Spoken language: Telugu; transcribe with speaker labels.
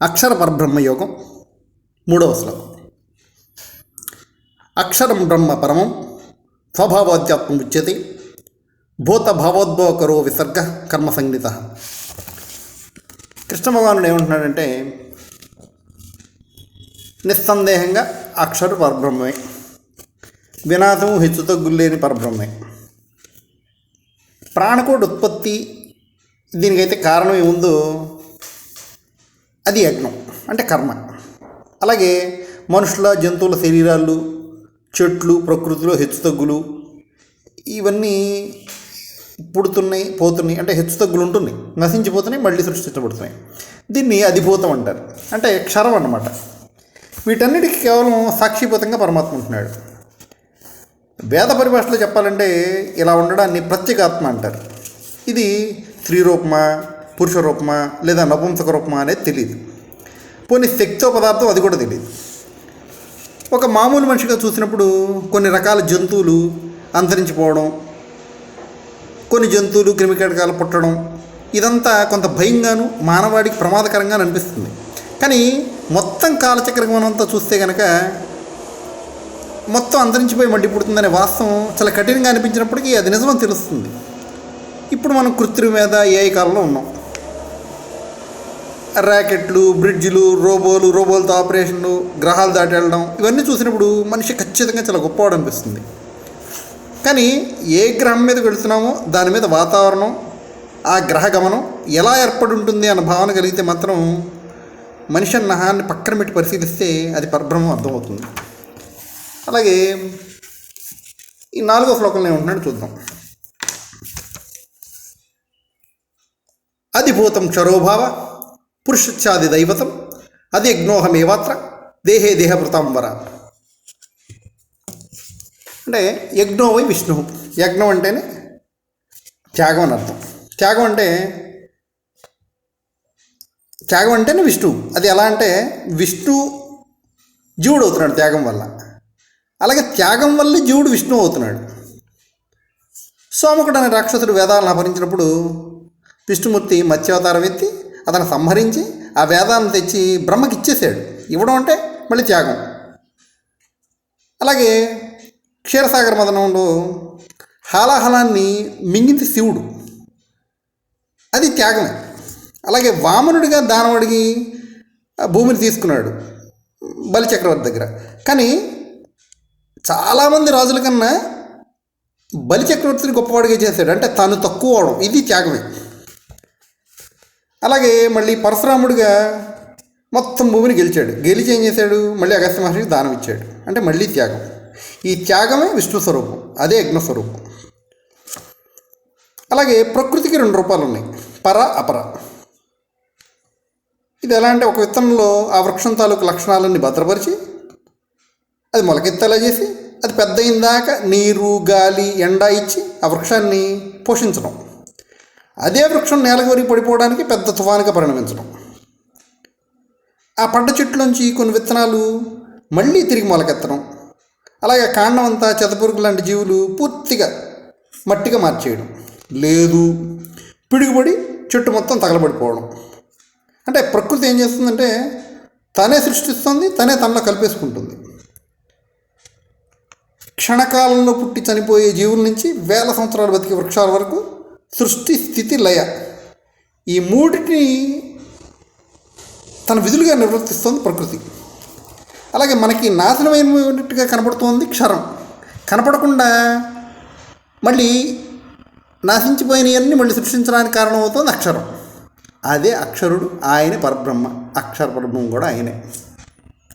Speaker 1: అక్షర పరబ్రహ్మ యోగం మూడవ శ్లోకం. అక్షరం బ్రహ్మ పరమం స్వభావాధ్యాత్మం ఉచ్యతే భూత భావోద్భవకరో విసర్గ కర్మ సంగీత కృష్ణ భగవానుడు ఏమంటున్నాడంటే నిస్సందేహంగా అక్షరు పరబ్రహ్మే వినాశము హెచ్చుతగ్గులేని పరబ్రహ్మే ప్రాణకోటి ఉత్పత్తి దీనికైతే కారణం ఏముందో అది యజ్ఞం అంటే కర్మ. అలాగే మనుషుల జంతువుల శరీరాలు చెట్లు ప్రకృతిలో హెచ్చుతగ్గులు ఇవన్నీ పుడుతున్నాయి పోతున్నాయి అంటే హెచ్చుతగ్గులు ఉంటున్నాయి నశించిపోతున్నాయి మళ్ళీ సృష్టించబడుతున్నాయి. దీన్ని అధిభూతం అంటారు అంటే క్షరం అన్నమాట. వీటన్నిటికీ కేవలం సాక్షిభూతంగా పరమాత్మ ఉంటున్నాడు. వేద పరిభాషలో చెప్పాలంటే ఇలా ఉండడాన్ని ప్రత్యేకాత్మ అంటారు. ఇది స్త్రీ రూపమా పురుష రూపమా లేదా నపుంసక రూపమా అనేది తెలియదు పోనీ శక్తో పదార్థం అది కూడా తెలియదు ఒక మామూలు మనిషిగా చూసినప్పుడు కొన్ని రకాల జంతువులు అంతరించిపోవడం కొన్ని జంతువులు క్రిమికీటకాలు పుట్టడం ఇదంతా కొంత భయంగాను మానవాడికి ప్రమాదకరంగా అనిపిస్తుంది. కానీ మొత్తం కాలచక్రం చూస్తే కనుక మొత్తం అంతరించిపోయి మడ్డి పుడుతుందనే వాస్తవం చాలా కఠినంగా అనిపించినప్పటికీ అది నిజమని తెలుస్తుంది. ఇప్పుడు మనం కృత్రిమ మీద ఏఐ కాలంలో ఉన్నాం. ర్యాకెట్లు బ్రిడ్జ్లు రోబోలు రోబోలతో ఆపరేషన్లు గ్రహాలు దాటి వెళ్ళడం ఇవన్నీ చూసినప్పుడు మనిషి ఖచ్చితంగా చాలా గొప్పవాడు అనిపిస్తుంది. కానీ ఏ గ్రహం మీదకి వెళుతున్నామో దాని మీద వాతావరణం ఆ గ్రహ గమనం ఎలా ఏర్పడి ఉంటుంది అన్న భావన కలిగితే మాత్రం మనిషి నహాన్ని పక్కన పెట్టి పరిశీలిస్తే అది పరబ్రహ్మం అర్థమవుతుంది. అలాగే ఈ నాలుగో శ్లోకంలో ఏమంటున్నాడు చూద్దాం. అధిభూతం క్షరోభావ పురుషుచ్ఛాది దైవతం అది యజ్ఞోహమేవాత్ర దేహే దేహభృతాంబర అంటే యజ్ఞోవై విష్ణు యజ్ఞం అంటేనే త్యాగం అని అర్థం. త్యాగం అంటే త్యాగం అంటేనే విష్ణువు. అది ఎలా అంటే విష్ణు జీవుడు అవుతున్నాడు త్యాగం వల్ల. అలాగే త్యాగం వల్ల జీవుడు విష్ణువు అవుతున్నాడు. సోమకుడు అనే రాక్షసుడు వేదాలను అపహరించినప్పుడు విష్ణుమూర్తి మత్స్యావతారం ఎత్తి అతను సంహరించి ఆ వేదాన్ని తెచ్చి బ్రహ్మకి ఇచ్చేసాడు ఇవ్వడం అంటే మళ్ళీ త్యాగం. అలాగే క్షీరసాగర మదనంలో హాలాహలాన్ని మింగింది శివుడు. అది త్యాగమే. అలాగే వామనుడిగా దానవుడికి ఆ భూమిని తీసుకున్నాడు బలి చక్రవర్తి దగ్గర. కానీ చాలామంది రాజుల కన్నా బలి చక్రవర్తిని గొప్పవాడిగా చేశాడు. అంటే తను తక్కువ అవడం. ఇది త్యాగమే. అలాగే మళ్ళీ పరశురాముడిగా మొత్తం భూమిని గెలిచాడు. గెలిచి ఏం చేశాడు? మళ్ళీ అగస్త్య మహర్షికి దానం ఇచ్చాడు. అంటే మళ్ళీ త్యాగం. ఈ త్యాగమే విష్ణు స్వరూపం. అదే యజ్ఞ స్వరూపం అలాగే ప్రకృతికి రెండు రూపాలు ఉన్నాయి. పర అపర. ఇది ఎలా అంటే ఒక విత్తనంలో ఆ వృక్షం తాలూకు లక్షణాలన్నీ భద్రపరిచి అది మొలకెత్తేలా చేసి అది పెద్ద అయిందాక నీరు గాలి ఎండ ఇచ్చి ఆ వృక్షాన్ని పోషించడం. అదే వృక్షం నేల పడిపోవడానికి పెద్ద తుఫానుగా పరిణమించడం. ఆ పంట చెట్లోంచి కొన్ని విత్తనాలు మళ్ళీ తిరిగి మొలకెత్తడం. అలాగే కాండం అంతా చెదపురుగు లాంటి జీవులు పూర్తిగా మట్టిగా మార్చేయడం. లేదు పిడుగుపడి చెట్టు మొత్తం తగలబడిపోవడం. అంటే ప్రకృతి ఏం చేస్తుందంటే తనే సృష్టిస్తుంది తనే తనలో కలిపేసుకుంటుంది. క్షణకాలంలో పుట్టి చనిపోయే జీవుల నుంచి వేల సంవత్సరాలు బతికే వృక్షాల వరకు సృష్టి స్థితి లయ. ఈ మూడిటిని తన విధులుగా నిర్వర్తిస్తుంది ప్రకృతి. అలాగే మనకి నాశనమైనట్టుగా కనపడుతోంది క్షరం. కనపడకుండా మళ్ళీ నాశించిపోయినవన్నీ మళ్ళీ సృష్టించడానికి కారణమవుతుంది అక్షరం. అదే అక్షరుడు ఆయనే పరబ్రహ్మ. అక్షర పరబ్రహ్మం కూడా ఆయనే.